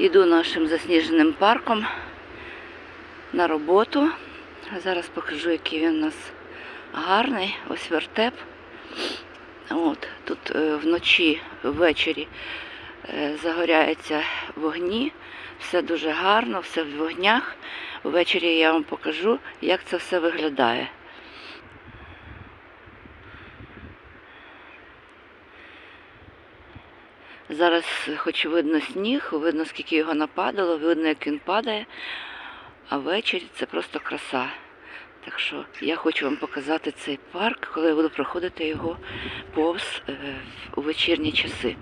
Іду нашим засніженим парком на роботу. Зараз покажу, який він у нас гарний. Ось вертеп. От, тут е, вночі, ввечері е, загоряються вогні. Все дуже гарно, все в вогнях. Ввечері я вам покажу, як це все виглядає. Зараз хоч видно сніг, видно, скільки його нападало, видно, як він падає, а ввечері це просто краса. Так що я хочу вам показати цей парк, коли я буду проходити його повз е, у вечірні часи.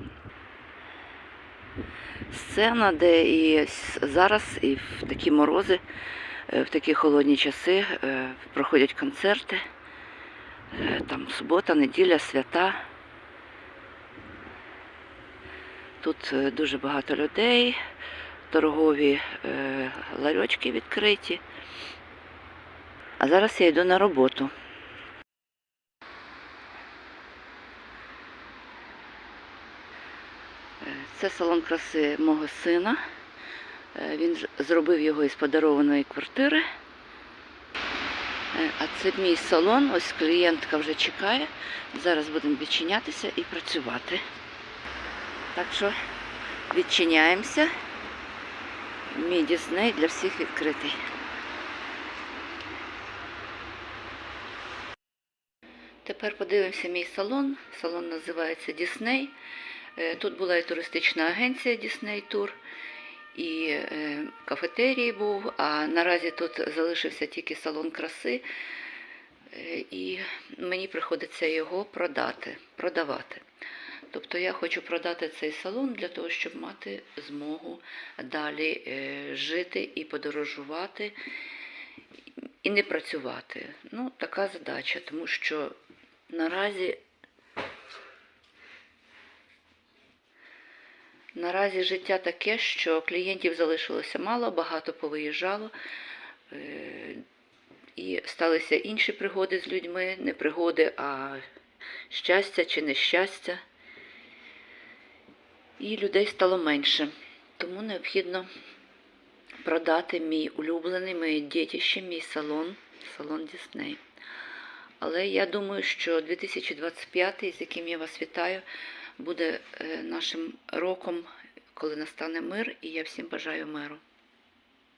Сцена, де і зараз, і в такі морози, е, в такі холодні часи е, проходять концерти. Е, Там субота, неділя, свята. Тут е, дуже багато людей, торгові е, ларьочки відкриті. А зараз я йду на роботу. Е, Це салон краси мого сина. Він зробив його із подарованої квартири. А це мій салон. Ось клієнтка вже чекає. Зараз будемо відчинятися і працювати. Так що відчиняємося. Мій Дісней для всіх відкритий. Тепер подивимося мій салон. Салон називається Дісней. Тут була і туристична агенція Дісней Тур, і е, кафетерій був, а наразі тут залишився тільки салон краси. Е, І мені приходиться його продати, продавати. Тобто я хочу продати цей салон для того, щоб мати змогу далі е, жити і подорожувати, і не працювати. Ну, така задача, тому що наразі, наразі життя таке, що клієнтів залишилося мало, багато повиїжджало. е, І сталися інші пригоди з людьми, не пригоди, а щастя чи нещастя. І людей стало менше. Тому необхідно продати мій улюблений, моє дітище, мій салон, салон Дісней. Але я думаю, що 2025, з яким я вас вітаю, буде е, нашим роком, коли настане мир, і я всім бажаю миру.